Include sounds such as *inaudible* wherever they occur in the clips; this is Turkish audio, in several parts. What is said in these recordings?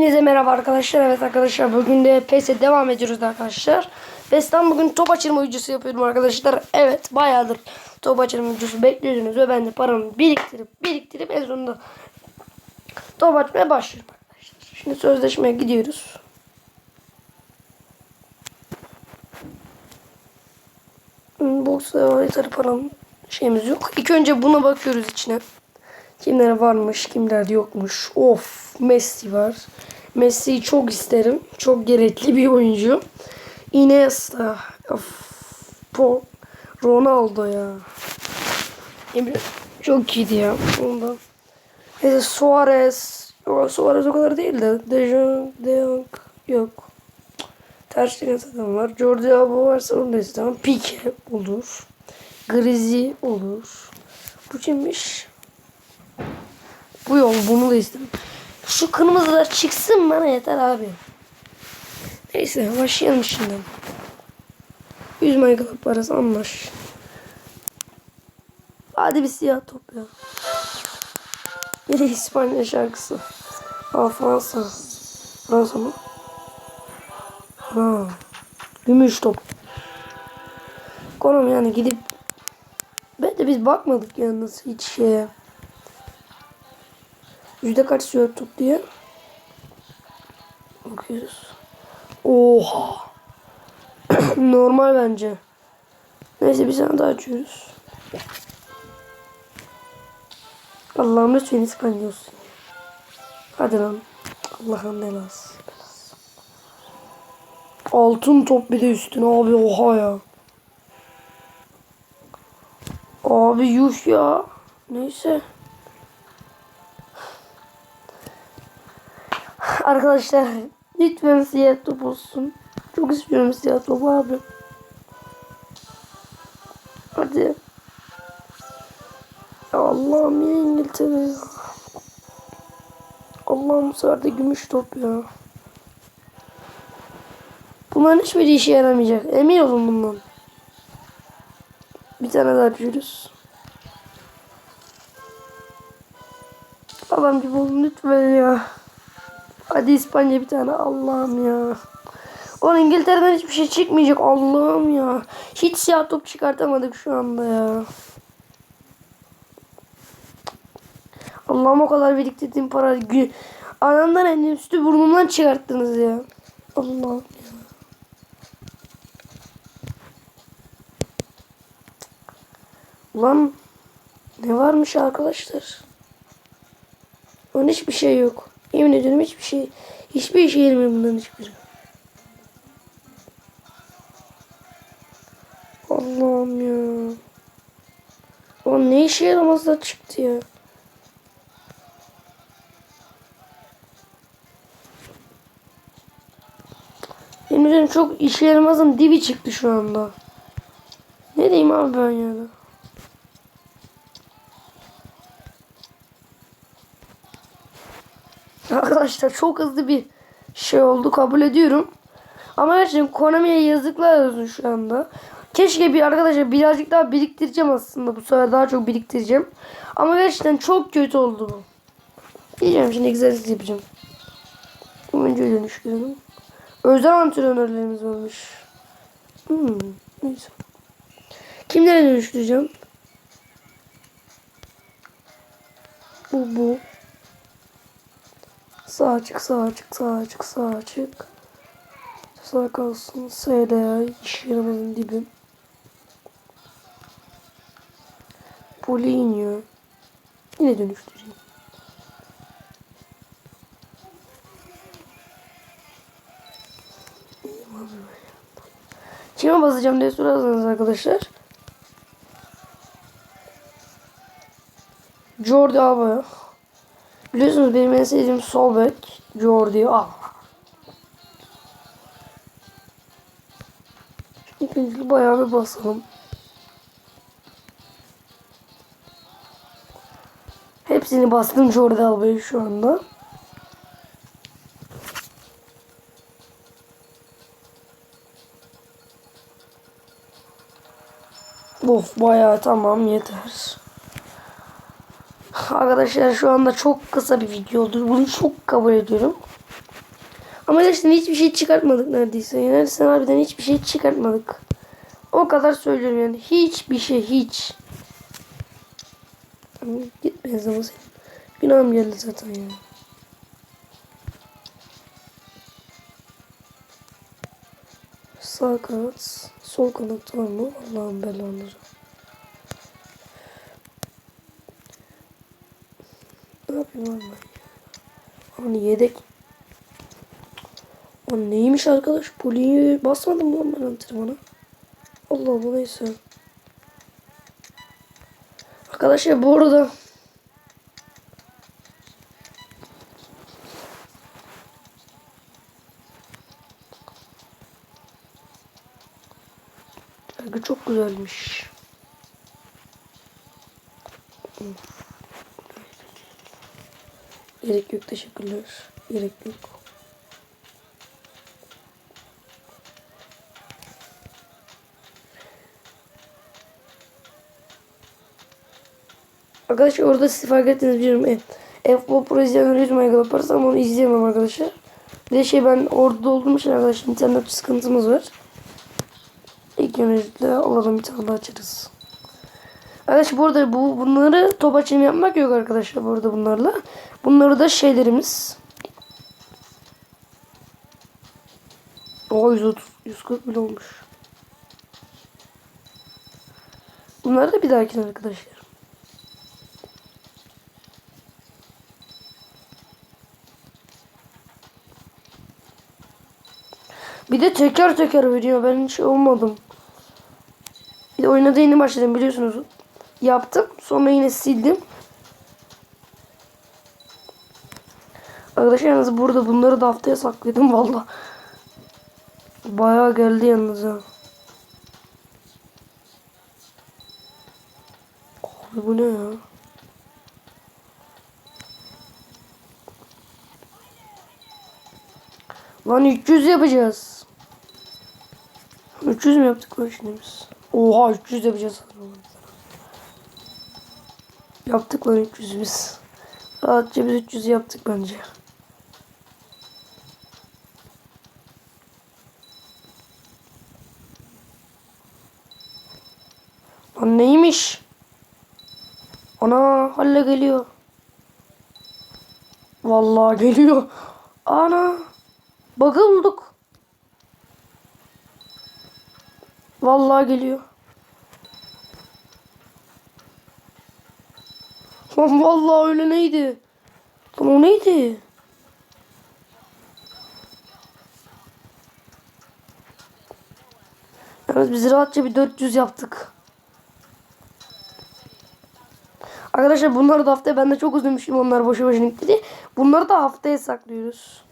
Hepinize merhaba arkadaşlar. Evet arkadaşlar bugün de PES'e devam ediyoruz arkadaşlar. PES'ten bugün top açılma videosu yapıyorum arkadaşlar. Evet bayağıdır top açılma videosu bekliyordunuz ve ben de paramı biriktirip biriktirip en sonunda top açmaya başlıyorum arkadaşlar. Şimdi sözleşmeye gidiyoruz. Box ve yeterli param şeyimiz yok. İlk önce buna bakıyoruz içine. Kimler varmış, kimler yokmuş. Of, Messi var. Messi'yi çok isterim. Çok gerekli bir oyuncu. Iniesta. Of. Po Ronaldo ya. Emre çok iyiydi ya. Ondan. Neyse Suarez. Yo, Suarez o kadar değil de. De Jong, De Jong yok. Ter Stegen zaten var. Jordi Alba varsa onu da istemem. Pique olur. Grizi olur. Bu kimmiş? Bu yol bunu da istemem. Şu kırmızılar çıksın bana yeter abi. Neyse başlayalım şimdi. 100 Michael parası anlaş. Hadi bir siyah top ya. Bir de İspanya şarkısı. Aa Fransa. Fransa mı? Ha. Gümüş top. Konum yani gidip ben de biz bakmadık yalnız hiç şeye. Yüzde kaç tut diye. Bakıyoruz. Oha. *coughs* Normal bence. Neyse bir tane daha açıyoruz. Allah'ım lütfen İspanya olsun. Hadi lan. Allah'ın belası. Altın top bir de üstüne abi oha ya. Abi yuh ya. Neyse. Arkadaşlar lütfen siyah top olsun. Çok istiyorum siyah top abi. Hadi. Allah'ım ya İngiltere ya. Allah'ım de gümüş top ya. Bunların hiçbiri işe yaramayacak. Emin olun bundan. Bir tane daha açıyoruz. Adam gibi olun lütfen ya. Hadi İspanya bir tane Allah'ım ya. Oğlum İngiltere'den hiçbir şey çıkmayacak Allah'ım ya. Hiç siyah top çıkartamadık şu anda ya. Allah'ım o kadar biriktirdiğim para. Anamdan en üstü burnumdan çıkarttınız ya. Allah'ım ya. Ulan ne varmış arkadaşlar? Onun hiçbir şey yok. Yemin ediyorum hiçbir şey. Hiçbir işe yaramıyor bunların hiçbiri. Allah'ım ya. O ne işe yaramaz da çıktı ya. Yemin ediyorum çok işe yaramazın dibi çıktı şu anda. Ne diyeyim abi ben ya da. Arkadaşlar çok hızlı bir şey oldu kabul ediyorum. Ama gerçekten Konami'ye yazıklar olsun şu anda. Keşke bir arkadaşlar birazcık daha biriktireceğim aslında. Bu sefer daha çok biriktireceğim. Ama gerçekten çok kötü oldu bu. Diyeceğim şimdi egzersiz yapacağım. Oyuncuya dönüştürelim. Özel antrenörlerimiz varmış. Hmm, neyse. Kimlere dönüştüreceğim? Bu bu. Sağ açık, sağ açık, sağ açık, sağ açık. Sağ kalsın. SLA iş yerimizin dibi. Polinho. Yine dönüştüreyim. Kime basacağım diye sorarsanız arkadaşlar. Jordi Alba. Biliyorsunuz benim en sevdiğim sol bek Jordi Alba. İlk önce bayağı bir basalım. Hepsini bastım Jordi Alba'yı şu anda. Of bayağı tamam yeter. Arkadaşlar şu anda çok kısa bir video oldu. Bunu çok kabul ediyorum. Ama gerçekten hiçbir şey çıkartmadık neredeyse. Yani sen harbiden hiçbir şey çıkartmadık. O kadar söylüyorum yani. Hiçbir şey hiç. Git benzeme senin. Günahım geldi zaten ya. Sağ kanat, sol kanat var mı? Allah'ın belaları. Ne yapayım lan ben ya? Hani yedek. O neymiş arkadaş? Poliyi basmadım lan ben antrenmana? Allah Allah neyse. Arkadaşlar bu arada çok güzelmiş. Of. Gerek yok teşekkürler. Gerek yok. Arkadaşlar orada siz fark ettiniz biliyorum. E, F-Ball Pro izleyenler 100 mega yaparsa ama onu izleyemem arkadaşlar. Bir de şey ben orada olduğum için arkadaşlar internet sıkıntımız var. İlk öncelikle alalım bir tane daha açarız. Arkadaşlar bu arada bu, bunları top açımı yapmak yok arkadaşlar bu arada bunlarla. Bunları da şeylerimiz. O 130, 140 bile olmuş. Bunlar da bir dahakine arkadaşlar. Bir de teker teker veriyor. Ben hiç olmadım. Bir de oyuna da yeni başladım biliyorsunuz. Yaptım. Sonra yine sildim. Arkadaşlar yalnız burada bunları da haftaya sakladım valla. Bayağı geldi yalnız ha. Abi bu ne ya? Lan 300 yapacağız. 300 mü yaptık lan şimdi biz? Oha 300 yapacağız. Yaptık lan 300 biz. Rahatça biz 300 yaptık bence. Lan neymiş? Ana halle geliyor. Vallahi geliyor. Ana. Bug'ı bulduk. Vallahi geliyor. Lan vallahi öyle neydi? Lan o neydi? Yalnız biz rahatça bir 400 yaptık. Arkadaşlar bunları da haftaya ben de çok üzülmüşüm onlar boşu boşuna gitti. Bunları da haftaya saklıyoruz.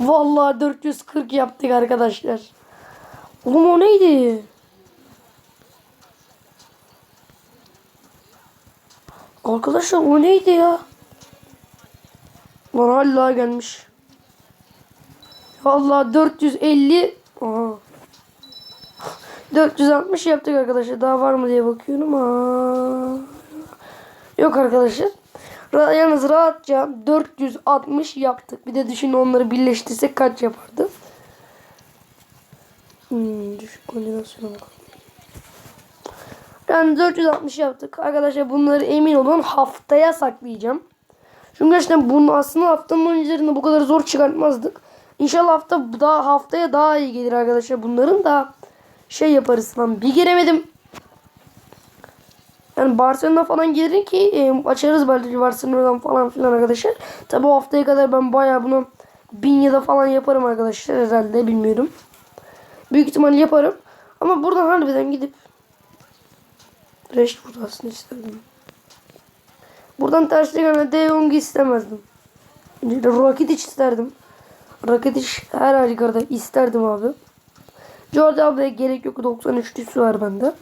Vallahi 440 yaptık arkadaşlar. Oğlum o neydi? Arkadaşlar o neydi ya? Lan hala gelmiş. Vallahi 450 Aha. 460 yaptık arkadaşlar. Daha var mı diye bakıyorum. Aa. Yok arkadaşlar. Yalnız rahatça 460 yaptık. Bir de düşün onları birleştirsek kaç yapardı? Hmm, düşük koordinasyona bakalım. Yani 460 yaptık. Arkadaşlar bunları emin olun haftaya saklayacağım. Çünkü gerçekten bunu aslında haftanın öncelerinde bu kadar zor çıkartmazdık. İnşallah hafta daha haftaya daha iyi gelir arkadaşlar. Bunların da şey yaparız lan. Bir giremedim. Yani Barcelona falan gelir ki e, açarız belki Barcelona'dan falan filan arkadaşlar. Tabi o haftaya kadar ben bayağı bunu bin ya da falan yaparım arkadaşlar herhalde bilmiyorum. Büyük ihtimal yaparım. Ama buradan harbiden gidip Rashford aslında isterdim. Buradan tersine De Jong'u istemezdim. Rakitic isterdim. Rakitic her halükarda isterdim abi. Jordi ablaya gerek yok. 93'lüsü var bende.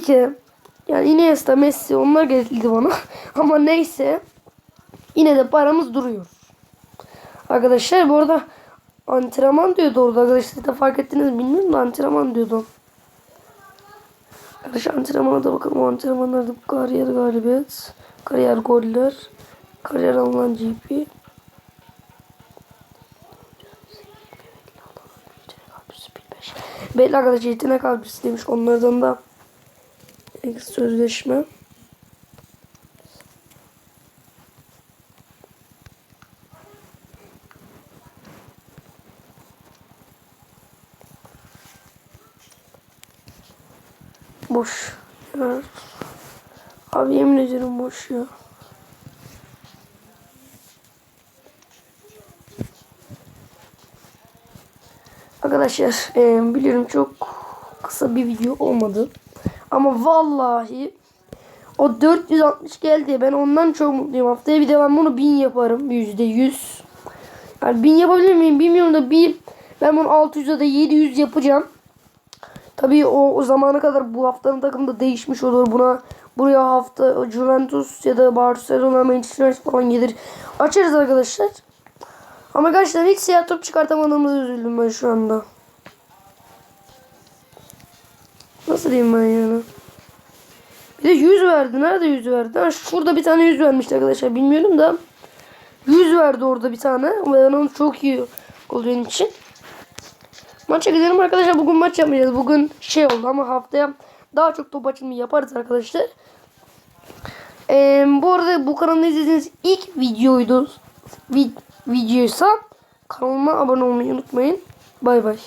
Kere yani Iniesta, Messi onlar gerekli bana. *laughs* Ama neyse. Yine de paramız duruyor. Arkadaşlar bu arada antrenman diyordu orada arkadaşlar. Da fark ettiniz mi bilmiyorum da antrenman diyordu. Arkadaşlar antrenmana da bakalım. O antrenmanlarda kariyer galibiyet, kariyer goller, kariyer alınan GP. Belli arkadaşlar yetenek abisi demiş. Onlardan da sözleşme. Boş. Ya. Abi yemin ederim boş ya. Arkadaşlar e, biliyorum çok kısa bir video olmadı. Ama vallahi o 460 geldi. Ben ondan çok mutluyum. Haftaya bir de ben bunu 1000 yaparım. Yüzde yüz. Yani 1000 yapabilir miyim bilmiyorum da bir ben bunu 600 ya da 700 yapacağım. Tabii o, o zamana kadar bu haftanın takımı da değişmiş olur. Buna buraya hafta Juventus ya da Barcelona, Manchester United falan gelir. Açarız arkadaşlar. Ama gerçekten hiç siyah top çıkartamadığımızı üzüldüm ben şu anda. Nasıl diyeyim ben yani? Bir de 100 verdi. Nerede 100 verdi? Ha, şurada bir tane 100 vermişti arkadaşlar. Bilmiyorum da. 100 verdi orada bir tane. Ben onu çok iyi olduğun için. Maça gidelim arkadaşlar. Bugün maç yapmayacağız. Bugün şey oldu ama haftaya daha çok top açılımı yaparız arkadaşlar. Ee, bu arada bu kanalda izlediğiniz ilk videoydu. Vid videoysa kanalıma abone olmayı unutmayın. Bay bay.